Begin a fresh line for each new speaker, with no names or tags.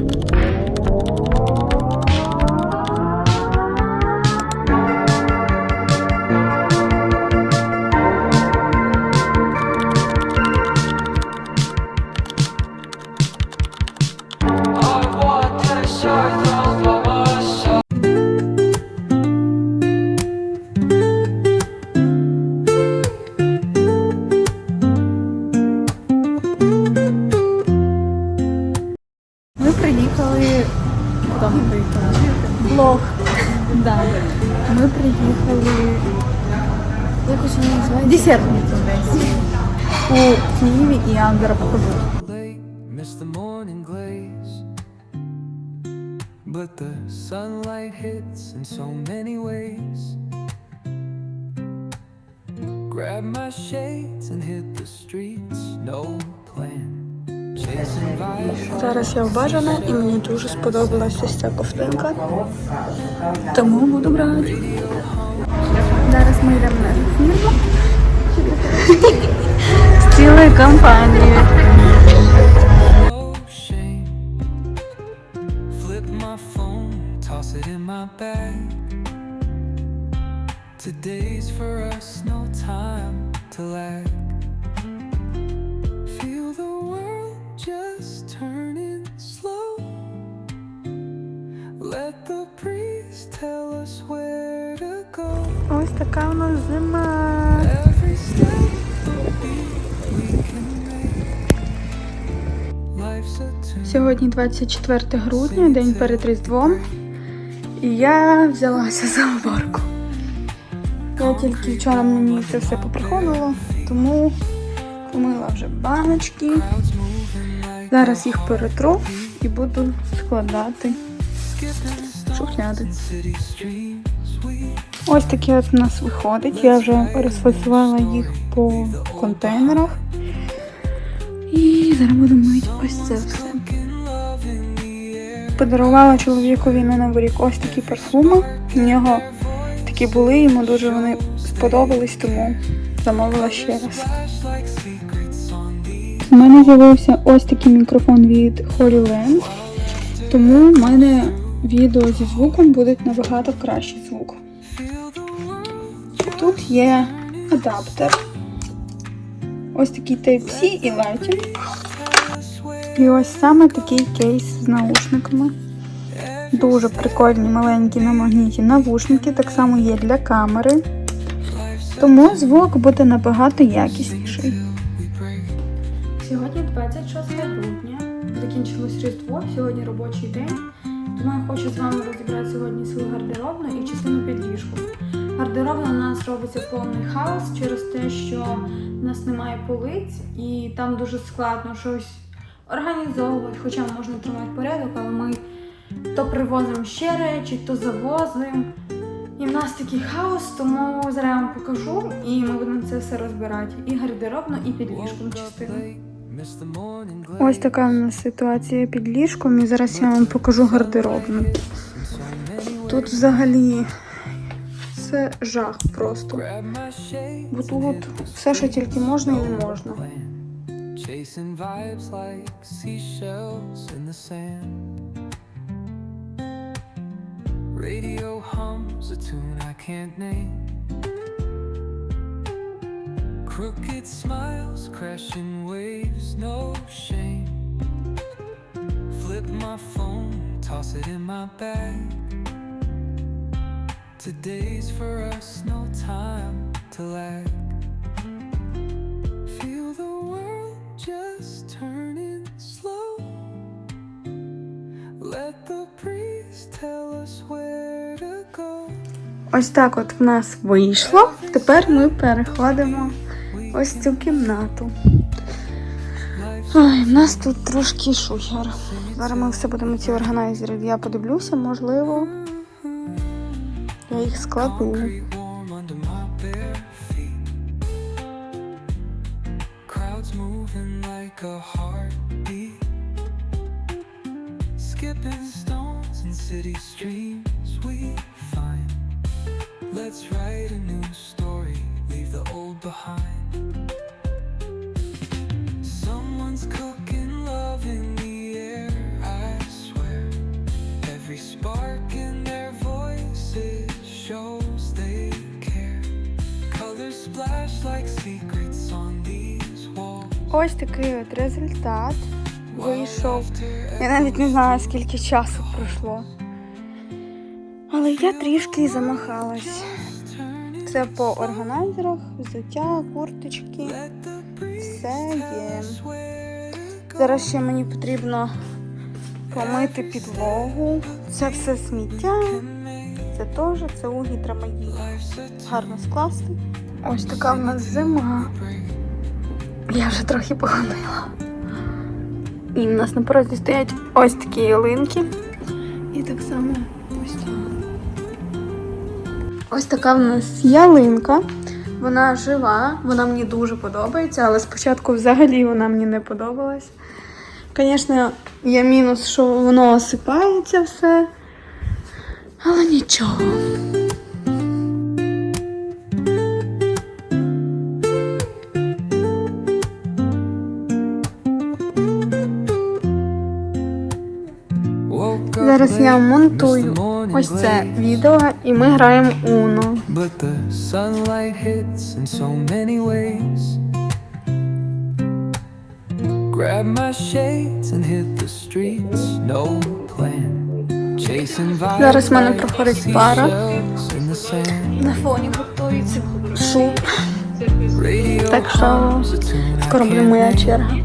you називається.
десь. У Києві і я вам покажу.
But the sunlight hits in so many ways. Grab my shades and hit the streets, no plan.
Зараз я вбажана і мені дуже сподобалася ця ковтинка. Тому буду брати.
Зараз ми йдемо на фірму. З цілою компанією.
Today's for us, no time to lag. Feel the world just turning slow. Let the breeze tell us where to go.
Ось така у нас зима. Сьогодні 24 грудня, день перед Різдвом. І я взялася за уборку. Я тільки вчора мені це все поприходило, тому помила вже баночки. Зараз їх перетру і буду складати шухляди. Ось таке от у нас виходить. Я вже розфасувала їх по контейнерах. І зараз буду мити ось це все. Подарувала чоловікові на новий рік ось такі парфуми. У нього такі були, йому дуже вони сподобались, тому замовила ще раз. У мене з'явився ось такий мікрофон від Holy Land, тому в мене відео зі звуком буде набагато кращий звук. Тут є адаптер. Ось такий Type-C і Lightning. І ось саме такий кейс з наушниками. Дуже прикольні маленькі на магніті навушники, так само є для камери. Тому звук буде набагато якісніший. Сьогодні 26 грудня. Закінчилось Різдво, сьогодні робочий день. Тому я хочу з вами розібрати сьогодні свою гардеробну і частину під ліжком. Гардеробна у нас робиться повний хаос через те, що у нас немає полиць, і там дуже складно щось організовувати, хоча можна тримати порядок, але ми то привозимо ще речі, то завозимо. І в нас такий хаос, тому зараз я вам покажу, і ми будемо це все розбирати. І гардеробну, і під ліжком частину. Ось така у нас ситуація під ліжком, і зараз я вам покажу гардеробну. Тут взагалі це жах просто. Бо тут все, що тільки можна і не можна.
Radio hums a tune I can't name. Crooked smiles, crashing waves, no shame. Flip my phone, toss it in my bag. Today's for us, no time to lag. Feel the world just turning slow. Let the breeze tell us where to go.
Ось так от в нас вийшло. Тепер ми переходимо ось цю кімнату. Ой, в нас тут трошки шухер. Зараз ми все будемо ці органайзери. Я подивлюся, можливо, я їх складу.
Skipping stones in city streams we find. Let's write a new story, leave the old behind.
Ось такий от результат вийшов. Я навіть не знаю, скільки часу пройшло. Але я трішки замахалась. Це по органайзерах, взуття, курточки. Все є. Зараз ще мені потрібно
помити підлогу. Це все сміття. Це теж це у гідромагії. Гарно скласти.
Ось така в нас зима. Я вже трохи походила. І в нас на порозі стоять ось такі ялинки. І так само ось. Ось така в нас ялинка. Вона жива, вона мені дуже подобається, але спочатку взагалі вона мені не подобалась. Звісно, є мінус, що воно осипається все. Але нічого. Зараз я монтую ось це відео, і ми граємо Uno.
But the sunlight hits in so many ways. Grab my shades and hit the streets, no plan.
Зараз в мене проходить пара. На фоні готується суп.
Radio
Так що скоро буде моя черга.